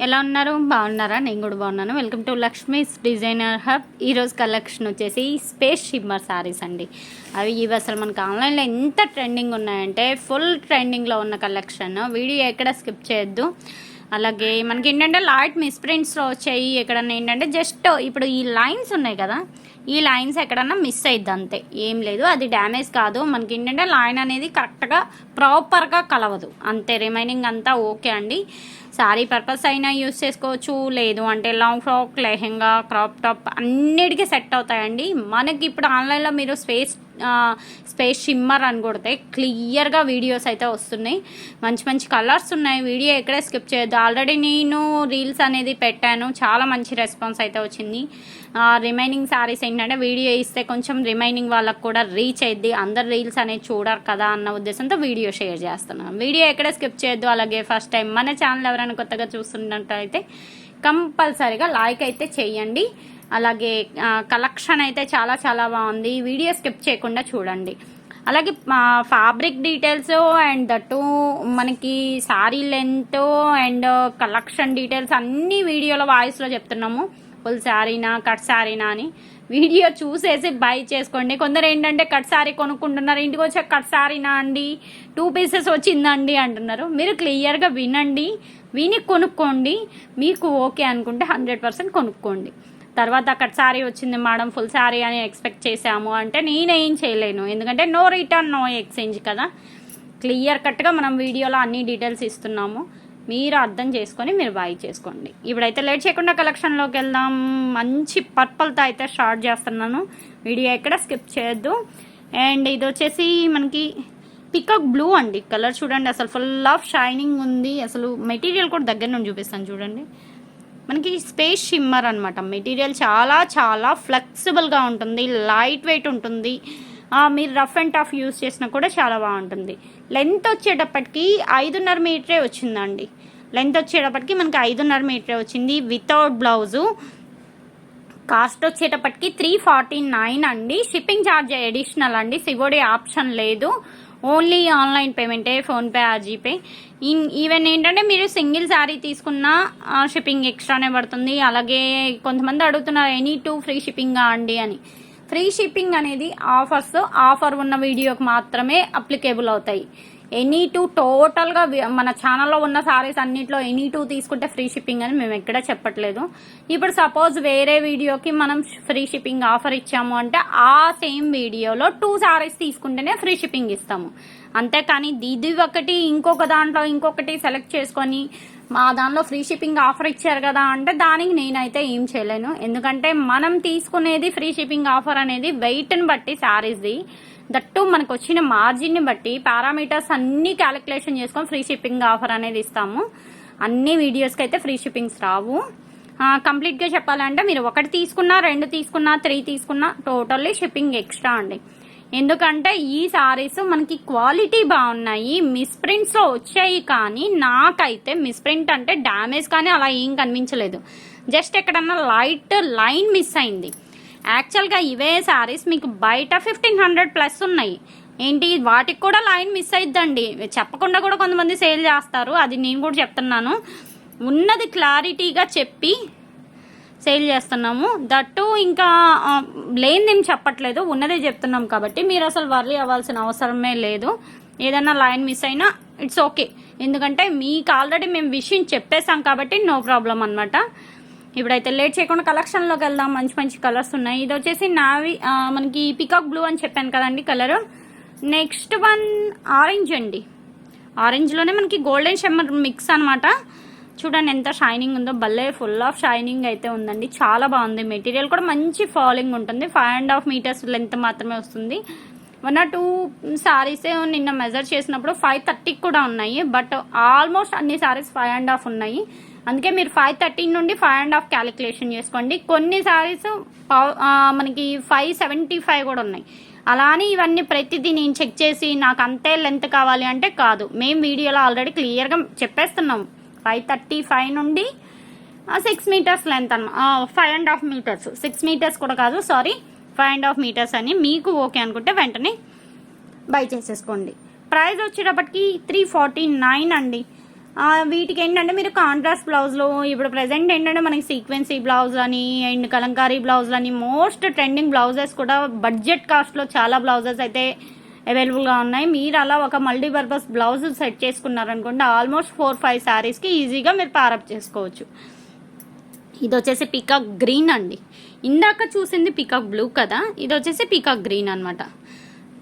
ఎలా ఉన్నారు? బాగున్నారా? నేను కూడా బాగున్నాను. Welcome to Lakshmi's designer hub ఈరోజు కలెక్షన్ వచ్చేసి స్పేస్ షిమ్మర్ సారీస్ అండి. అవి ఇవి అసలు మనకు ఆన్లైన్లో ఎంత ట్రెండింగ్ ఉన్నాయంటే ఫుల్ ట్రెండింగ్లో ఉన్న కలెక్షన్ వీడియో ఎక్కడ స్కిప్ చేయొద్దు. అలాగే మనకి ఏంటంటే లైట్ మిస్ప్రింట్స్లో వచ్చాయి. ఎక్కడన్నా ఏంటంటే జస్ట్ ఇప్పుడు ఈ లైన్స్ ఉన్నాయి కదా ఈ లైన్స్ ఎక్కడన్నా మిస్ అయ్యిద్ది అంతే ఏం లేదు అది డ్యామేజ్ కాదు. మనకి ఏంటంటే లైన్ అనేది కరెక్ట్గా ప్రాపర్గా కలవదు. అంతే రిమైనింగ్ అంతా ఓకే అండి. శారీ పర్పస్ అయినా యూస్ చేసుకోవచ్చు. లేదు అంటే long frock lehenga crop top అన్నిటికీ సెట్ అవుతాయండి. మనకి ఇప్పుడు ఆన్లైన్లో మీరు స్పేస్ స్పేస్ షిమ్మర్ అని కొడితే క్లియర్గా వీడియోస్ అయితే వస్తున్నాయి. మంచి మంచి కలర్స్ ఉన్నాయి. వీడియో ఎక్కడే స్కిప్ చేయొద్దు. ఆల్రెడీ నేను రీల్స్ అనేది పెట్టాను. చాలా మంచి రెస్పాన్స్ అయితే వచ్చింది. రిమైనింగ్ శారీస్ ఏంటంటే వీడియో ఇస్తే కొంచెం రిమైనింగ్ వాళ్ళకు కూడా రీచ్ అయ్యింది అందరు రీల్స్ అనేది చూడరు కదా అన్న ఉద్దేశంతో వీడియో షేర్ చేస్తున్నాను. వీడియో ఎక్కడే స్కిప్ చేయొద్దు. అలాగే ఫస్ట్ టైం మన ఛానల్ ఎవరైనా కొత్తగా చూస్తున్నట్టయితే కంపల్సరీగా లైక్ అయితే చేయండి. అలాగే కలెక్షన్ అయితే చాలా చాలా బాగుంది. వీడియో స్కిప్ చేయకుండా చూడండి. అలాగే ఫ్యాబ్రిక్ డీటెయిల్స్ అండ్ దట్టు మనకి sari length and collection details అన్ని వీడియోలో వాయిస్లో చెప్తున్నాము. ఫుల్ శారీనా కట్ శారీనా అని. వీడియో చూసేసి బై చేసుకోండి. కొందరు ఏంటంటే కట్ శారీ కొనుక్కుంటున్నారు. ఇంటికి వచ్చే కట్ శారీనా అండి టూ పీసెస్ వచ్చిందండి అంటున్నారు. మీరు క్లియర్గా వినండి విని కొనుక్కోండి. మీకు ఓకే అనుకుంటే హండ్రెడ్ పర్సెంట్ కొనుక్కోండి. తర్వాత అక్కడ శారీ వచ్చింది మేడం ఫుల్ శారీ అని ఎక్స్పెక్ట్ చేసాము అంటే నేనేం చేయలేను. ఎందుకంటే నో రిటర్న్ నో ఎక్స్చేంజ్ కదా. క్లియర్ కట్గా మనం వీడియోలో అన్ని డీటెయిల్స్ ఇస్తున్నాము. మీరు అర్థం చేసుకొని మీరు బాయ్ చేసుకోండి. ఇప్పుడైతే లేట్ చేయకుండా కలెక్షన్లోకి వెళ్దాం. మంచి పర్పల్తో అయితే స్టార్ట్ చేస్తున్నాను. వీడియో ఎక్కడ స్కిప్ చేయొద్దు. అండ్ ఇది వచ్చేసి మనకి పికాక్ బ్లూ అండి. కలర్ చూడండి అసలు ఫుల్ ఆఫ్ షైనింగ్ ఉంది. అసలు మెటీరియల్ కూడా దగ్గర నుండి చూపిస్తాను చూడండి. మనకి స్పేస్ షిమ్మర్ అనమాట మెటీరియల్ చాలా చాలా ఫ్లెక్సిబుల్గా ఉంటుంది. లైట్ వెయిట్ ఉంటుంది. మీరు రఫ్ అండ్ టఫ్ యూస్ చేసినా కూడా చాలా బాగుంటుంది. లెంత్ వచ్చేటప్పటికి ఐదున్నర మీటరే వచ్చిందండి. లెంత్ వచ్చేటప్పటికి మనకి ఐదున్నర మీటరే వచ్చింది వితౌట్ బ్లౌజు కాస్ట్ వచ్చేటప్పటికి త్రీ ఫార్టీ నైన్ అండి. షిప్పింగ్ ఛార్జ్ అడిషనల్ అండి. సివోడి ఆప్షన్ లేదు. ఓన్లీ ఆన్లైన్ పేమెంటే ఫోన్పే ఆ జీపే ఈవెన్ ఏంటంటే మీరు సింగిల్ శారీ తీసుకున్న షిప్పింగ్ ఎక్స్ట్రానే పడుతుంది. అలాగే కొంతమంది అడుగుతున్నారు ఎనీ టూ ఫ్రీ షిప్పింగా అండి? అని. ఫ్రీ షిప్పింగ్ అనేది ఆఫర్స్ ఆఫర్ ఉన్న వీడియోకి మాత్రమే అప్లికేబుల్ అవుతాయి. ఎనీ టూ టోటల్గా మన ఛానల్లో ఉన్న సారీస్ అన్నింటిలో ఎనీ టూ తీసుకుంటే ఫ్రీ షిప్పింగ్ అని మేము ఎక్కడ చెప్పట్లేదు. ఇప్పుడు సపోజ్ వేరే వీడియోకి మనం ఫ్రీ షిప్పింగ్ ఆఫర్ ఇచ్చాము అంటే ఆ సేమ్ వీడియోలో టూ సారీస్ తీసుకుంటేనే ఫ్రీ షిప్పింగ్ ఇస్తాము. అంతేకాని ఇది ఒకటి ఇంకొక దాంట్లో ఇంకొకటి సెలెక్ట్ చేసుకొని మా దానిలో ఫ్రీ షిప్పింగ్ ఆఫర్ ఇచ్చారు కదా అంటే దానికి నేనైతే ఏం చేయలేను. ఎందుకంటే మనం తీసుకునేది ఫ్రీ షిప్పింగ్ ఆఫర్ అనేది వెయిట్ని బట్టి శారీస్ది దట్టు మనకు వచ్చిన మార్జిన్ని బట్టి పారామీటర్స్ అన్నీ క్యాలిక్యులేషన్ చేసుకొని ఫ్రీ షిప్పింగ్ ఆఫర్ అనేది ఇస్తాము. అన్ని వీడియోస్కి అయితే ఫ్రీ షిప్పింగ్స్ రావు. కంప్లీట్గా చెప్పాలంటే మీరు ఒకటి తీసుకున్నా రెండు తీసుకున్నా త్రీ తీసుకున్నా టోటల్లీ షిప్పింగ్ ఎక్స్ట్రా అండి. ఎందుకంటే ఈ సారీస్ మనకి క్వాలిటీ బాగున్నాయి మిస్ప్రింట్స్లో వచ్చాయి కానీ నాకైతే మిస్ప్రింట్ అంటే డ్యామేజ్ కానీ అలా ఏం కనిపించలేదు. జస్ట్ ఎక్కడన్నా లైట్ లైన్ మిస్ అయింది. యాక్చువల్గా ఇవే శారీస్ మీకు బయట ఫిఫ్టీన్ హండ్రెడ్ ప్లస్ ఉన్నాయి. ఏంటి? వాటికి కూడా లైన్ మిస్ అయిద్దండి. చెప్పకుండా కూడా కొంతమంది సేల్ చేస్తారు. అది నేను కూడా చెప్తున్నాను. ఉన్నది క్లారిటీగా చెప్పి సేల్ చేస్తున్నాము. దట్టు ఇంకా లేనిదేం చెప్పట్లేదు. ఉన్నదే చెప్తున్నాం కాబట్టి మీరు అసలు వర్రీ అవ్వాల్సిన అవసరమే లేదు. ఏదైనా లైన్ మిస్ అయినా ఇట్స్ ఓకే ఎందుకంటే మీకు ఆల్రెడీ మేము విషయం చెప్పేసాం కాబట్టి నో ప్రాబ్లం అనమాట ఇప్పుడైతే లేట్ చేయకుండా కలెక్షన్లోకి వెళ్దాం. మంచి మంచి కలర్స్ ఉన్నాయి. ఇది వచ్చేసి నావి మనకి పికాక్ బ్లూ అని చెప్పాను కదండి కలరు నెక్స్ట్ వన్ ఆరెంజ్ అండి. ఆరెంజ్లోనే మనకి గోల్డెన్ షెమ్మర్ మిక్స్ అనమాట చూడండి ఎంత షైనింగ్ ఉందో. భలే ఫుల్ ఆఫ్ షైనింగ్ అయితే ఉందండి. చాలా బాగుంది. మెటీరియల్ కూడా మంచి ఫాలింగ్ ఉంటుంది. Five and half metres length మాత్రమే వస్తుంది. వన్ ఆర్ టూ శారీసే నిన్న మెజర్ చేసినప్పుడు ఫైవ్ థర్టీకి కూడా ఉన్నాయి. బట్ ఆల్మోస్ట్ అన్ని శారీస్ ఫైవ్ అండ్ హాఫ్ ఉన్నాయి. అందుకే మీరు ఫైవ్ థర్టీన్ నుండి ఫైవ్ అండ్ హాఫ్ క్యాలిక్యులేషన్ చేసుకోండి. కొన్ని సారీస్ మనకి ఫైవ్ సెవెంటీ ఫైవ్ కూడా ఉన్నాయి. అలానే ఇవన్నీ ప్రతిదీ నేను చెక్ చేసి నాకు అంతే లెంత్ కావాలి అంటే కాదు. మేము వీడియోలో ఆల్రెడీ క్లియర్గా చెప్పేస్తున్నాం. ఫైవ్ థర్టీ ఫైవ్ నుండి సిక్స్ మీటర్స్ లెంత్ అన్న five and half metres six metres కూడా కాదు sorry five and half metres అని మీకు ఓకే అనుకుంటే వెంటనే బై చేసేసుకోండి. ప్రైస్ వచ్చేటప్పటికి త్రీ ఫార్టీ నైన్ అండి. వీటికి ఏంటంటే మీరు కాంట్రాస్ట్ బ్లౌజ్లో ఇప్పుడు ప్రజెంట్ ఏంటంటే మనకి సీక్వెన్సీ బ్లౌజ్ అని అండ్ కలంకారీ బ్లౌజ్ అని మోస్ట్ ట్రెండింగ్ బ్లౌజెస్ కూడా బడ్జెట్ కాస్ట్లో చాలా బ్లౌజెస్ అయితే అవైలబుల్గా ఉన్నాయి. మీరు అలా ఒక మల్టీపర్పస్ బ్లౌజ్ సెట్ చేసుకున్నారనుకోండి ఆల్మోస్ట్ ఫోర్ ఫైవ్ శారీస్కి ఈజీగా మీరు పారప్ చేసుకోవచ్చు. ఇది వచ్చేసి పికాక్ గ్రీన్ అండి. ఇందాక చూసింది పికాక్ బ్లూ కదా ఇది వచ్చేసి పికాక్ గ్రీన్ అన్నమాట.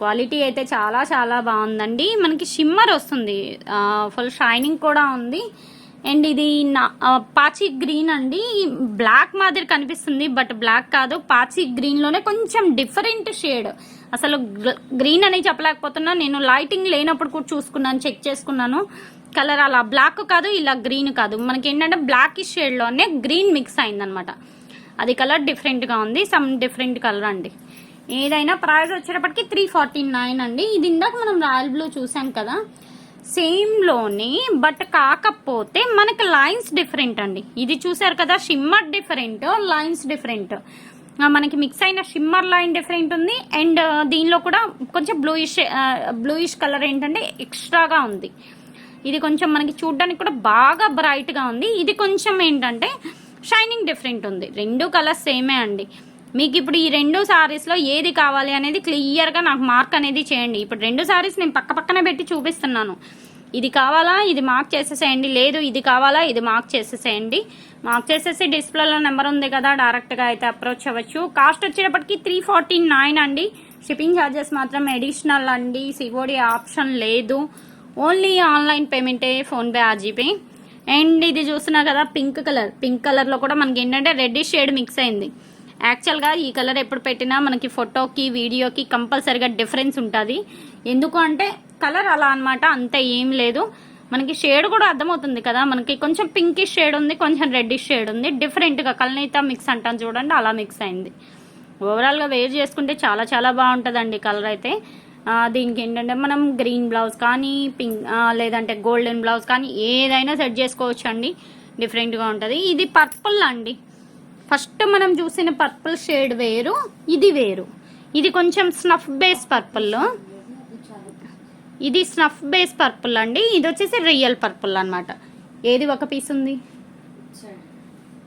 క్వాలిటీ అయితే చాలా చాలా బాగుందండి. మనకి షిమ్మర్ వస్తుంది. ఫుల్ షైనింగ్ కూడా ఉంది. అండ్ ఇది నా- పాచి గ్రీన్ అండి. బ్లాక్ మాదిరి కనిపిస్తుంది బట్ బ్లాక్ కాదు. పాచి గ్రీన్లోనే కొంచెం డిఫరెంట్ షేడ్ అసలు గ్రీన్ అని చెప్పలేకపోతున్నా. నేను లైటింగ్ లేనప్పుడు కూడా చూసుకున్నాను చెక్ చేసుకున్నాను. కలర్ అలా బ్లాక్ కాదు ఇలా గ్రీన్ కాదు. మనకి ఏంటంటే బ్లాక్ షేడ్లోనే గ్రీన్ మిక్స్ అయిందనమాట. అది కలర్ డిఫరెంట్గా ఉంది. సమ్ డిఫరెంట్ కలర్ అండి. ఏదైనా ప్రైస్ వచ్చేటప్పటికి త్రీ ఫార్టీ నైన్ అండి. ఇది ఇందాక మనం రాయల్ బ్లూ చూసాం కదా. సేమ్లోనే బట్ కాకపోతే మనకి లైన్స్ డిఫరెంట్ అండి. ఇది చూసారు కదా షిమ్మర్ డిఫరెంట్ లైన్స్ డిఫరెంట్ మనకి మిక్స్ అయిన షిమ్మర్ లైన్ డిఫరెంట్ ఉంది. అండ్ దీనిలో కూడా కొంచెం బ్లూయిష్ బ్లూయిష్ కలర్ ఏంటంటే ఎక్స్ట్రాగా ఉంది. ఇది కొంచెం మనకి చూడడానికి కూడా బాగా బ్రైట్గా ఉంది. ఇది కొంచెం ఏంటంటే షైనింగ్ డిఫరెంట్ ఉంది. రెండు కలర్స్ సేమే అండి. మీకు ఇప్పుడు ఈ రెండు సారీస్లో ఏది కావాలి అనేది క్లియర్గా నాకు మార్క్ అనేది చేయండి. ఇప్పుడు రెండు సారీస్ నేను పక్క పక్కన పెట్టి చూపిస్తున్నాను. ఇది కావాలా? ఇది మార్క్ చేసేసేయండి. లేదు ఇది కావాలా? ఇది మార్క్ చేసేసేయండి. మార్క్ చేసేసి డిస్ప్లేలో నెంబర్ ఉంది కదా డైరెక్ట్గా అయితే అప్రోచ్ అవ్వచ్చు. కాస్ట్ వచ్చేటప్పటికి త్రీ ఫార్టీ నైన్ అండి. షిప్పింగ్ ఛార్జెస్ మాత్రం అడిషనల్ అండి. సివోడి ఆప్షన్ లేదు. ఓన్లీ ఆన్లైన్ పేమెంటే ఫోన్పే ఆర్జీపే. అండ్ ఇది చూస్తున్నా కదా పింక్ కలర్. పింక్ కలర్లో కూడా మనకి ఏంటంటే రెడ్ షేడ్ మిక్స్ అయింది. యాక్చువల్గా ఈ కలర్ ఎప్పుడు పెట్టినా మనకి ఫోటోకి వీడియోకి కంపల్సరిగా డిఫరెన్స్ ఉంటుంది. ఎందుకు అంటే కలర్ అలా అన్నమాట అంత ఏం లేదు. మనకి షేడ్ కూడా అర్థమవుతుంది కదా. మనకి కొంచెం పింకిష్ షేడ్ ఉంది కొంచెం రెడ్డిష్ షేడ్ ఉంది. డిఫరెంట్గా కలనైతే మిక్స్ అంటాం చూడండి అలా మిక్స్ అయింది. ఓవరాల్గా వేర్ చేసుకుంటే చాలా చాలా బాగుంటుందండి కలర్ అయితే. దీనికి ఏంటంటే మనం గ్రీన్ బ్లౌజ్ కానీ పింక్ లేదంటే గోల్డెన్ బ్లౌజ్ కానీ ఏదైనా సెట్ చేసుకోవచ్చు అండి డిఫరెంట్గా ఉంటుంది. ఇది పర్పుల్ అండి ఫస్ట్ మనం చూసిన పర్పుల్ షేడ్ వేరు ఇది వేరు. ఇది కొంచెం స్నఫ్ బేస్ పర్పుల్. ఇది స్నఫ్ బేస్ పర్పుల్ అండి. ఇది వచ్చేసి రియల్ పర్పుల్ అన్నమాట. ఏది ఒక పీస్ ఉంది?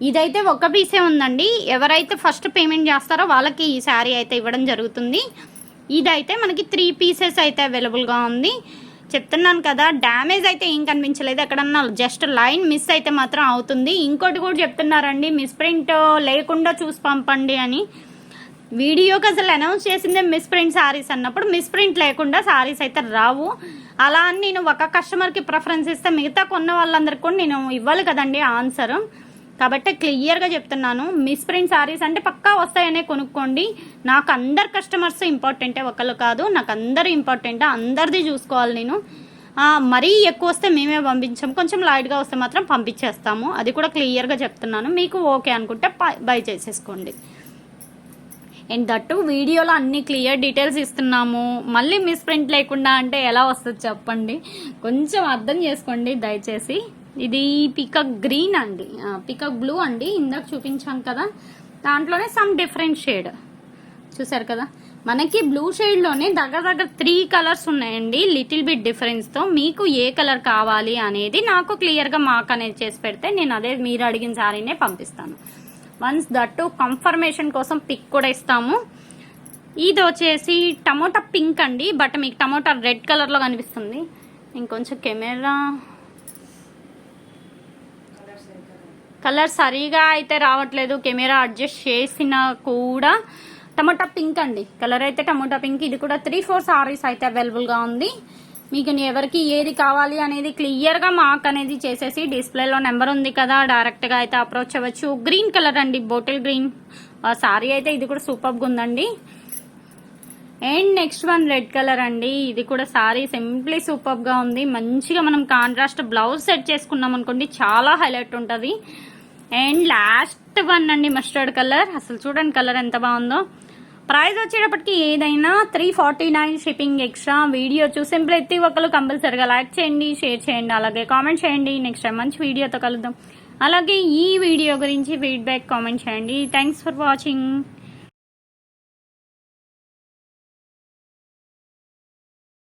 ఇదైతే ఒక పీసే ఉందండి. ఎవరైతే ఫస్ట్ పేమెంట్ చేస్తారో వాళ్ళకి ఈ శారీ అయితే ఇవ్వడం జరుగుతుంది. ఇదైతే మనకి త్రీ పీసెస్ అయితే అవైలబుల్గా ఉంది. చెప్తున్నాను కదా డ్యామేజ్ అయితే ఏం కనిపించలేదు. ఎక్కడన్నా జస్ట్ లైన్ మిస్ అయితే మాత్రం అవుతుంది. ఇంకోటి కూడా చెప్తున్నారండి మిస్ ప్రింట్ లేకుండా చూసి పంపండి అని. వీడియోకి అసలు అనౌన్స్ చేసిందే మిస్ ప్రింట్ సారీస్ అన్నప్పుడు మిస్ ప్రింట్ లేకుండా సారీస్ అయితే రావు. అలా అని నేను ఒక కస్టమర్కి ప్రిఫరెన్స్ ఇస్తే మిగతా కొన్న వాళ్ళందరికీ కూడా నేను ఇవ్వాలి కదండి ఆన్సర్ కాబట్టి క్లియర్గా చెప్తున్నాను. మిస్ ప్రింట్ సారీస్ అంటే పక్కా వస్తాయనే కొనుక్కోండి. నాకు అందరు కస్టమర్స్ ఇంపార్టెంటే ఒకళ్ళు కాదు. నాకు అందరు ఇంపార్టెంటే అందరిది చూసుకోవాలి నేను. మరీ ఎక్కువ వస్తే మేమే పంపించాం. కొంచెం లైట్గా వస్తే మాత్రం పంపించేస్తాము. అది కూడా క్లియర్గా చెప్తున్నాను. మీకు ఓకే అనుకుంటే బై చేసేసుకోండి. అండ్ దట్టు వీడియోలో అన్ని క్లియర్ డీటెయిల్స్ ఇస్తున్నాము. మళ్ళీ మిస్ ప్రింట్ లేకుండా అంటే ఎలా వస్తుంది చెప్పండి. కొంచెం అర్థం చేసుకోండి దయచేసి. ఇది పికక్ గ్రీన్ అండి. పికక్ బ్లూ అండి. ఇందాక చూపించాం కదా. దాంట్లోనే సమ్ డిఫరెంట్ షేడ్ చూసారు కదా? మనకి బ్లూ షేడ్లోనే దగ్గర దగ్గర త్రీ కలర్స్ ఉన్నాయండి. లిటిల్ బిట్ డిఫరెన్స్తో మీకు ఏ కలర్ కావాలి అనేది నాకు క్లియర్గా మార్క్ అనేది చేసి పెడితే నేను అదే మీరు అడిగిన శారీనే పంపిస్తాను. వన్స్ దట్టు కన్ఫర్మేషన్ కోసం పిక్ కూడా ఇస్తాము. ఇది వచ్చేసి టమోటా పింక్ అండి. బట్ మీకు టమోటా రెడ్ కలర్లో కనిపిస్తుంది. ఇంకొంచెం కెమెరా కలర్ సరిగా అయితే రావట్లేదు. కెమెరా అడ్జస్ట్ చేసినా కూడా టమోటా పింక్ అండి. కలర్ అయితే టమోటా పింక్. ఇది కూడా త్రీ ఫోర్ సారీస్ అయితే అవైలబుల్గా ఉంది. మీకు ఎవరికి ఏది కావాలి అనేది క్లియర్గా మార్క్ అనేది చేసేసి డిస్ప్లేలో నెంబర్ ఉంది కదా డైరెక్ట్గా అయితే అప్రోచ్ అవ్వచ్చు. గ్రీన్ కలర్ అండి బోటిల్ గ్రీన్ సారీ అయితే ఇది కూడా సూపర్గా ఉందండి. And next one red colour అండి. ఇది కూడా సారీ సింప్లీ సూపర్గా ఉంది. మంచిగా మనం కాంట్రాస్ట్ బ్లౌజ్ సెట్ చేసుకున్నాం అనుకోండి చాలా హైలైట్ ఉంటుంది. అండ్ లాస్ట్ వన్ అండి మస్టర్డ్ కలర్ అసలు చూడండి కలర్ ఎంత బాగుందో. ప్రైస్ వచ్చేటప్పటికి ఏదైనా three forty nine shipping extra video చూసి ప్రతి ఒక్కరు కంపల్సరిగా లైక్ చేయండి షేర్ చేయండి అలాగే కామెంట్ చేయండి. నెక్స్ట్ టైం మంచి వీడియోతో కలుద్దాం. అలాగే ఈ వీడియో గురించి ఫీడ్బ్యాక్ కామెంట్ చేయండి. Thanks for watching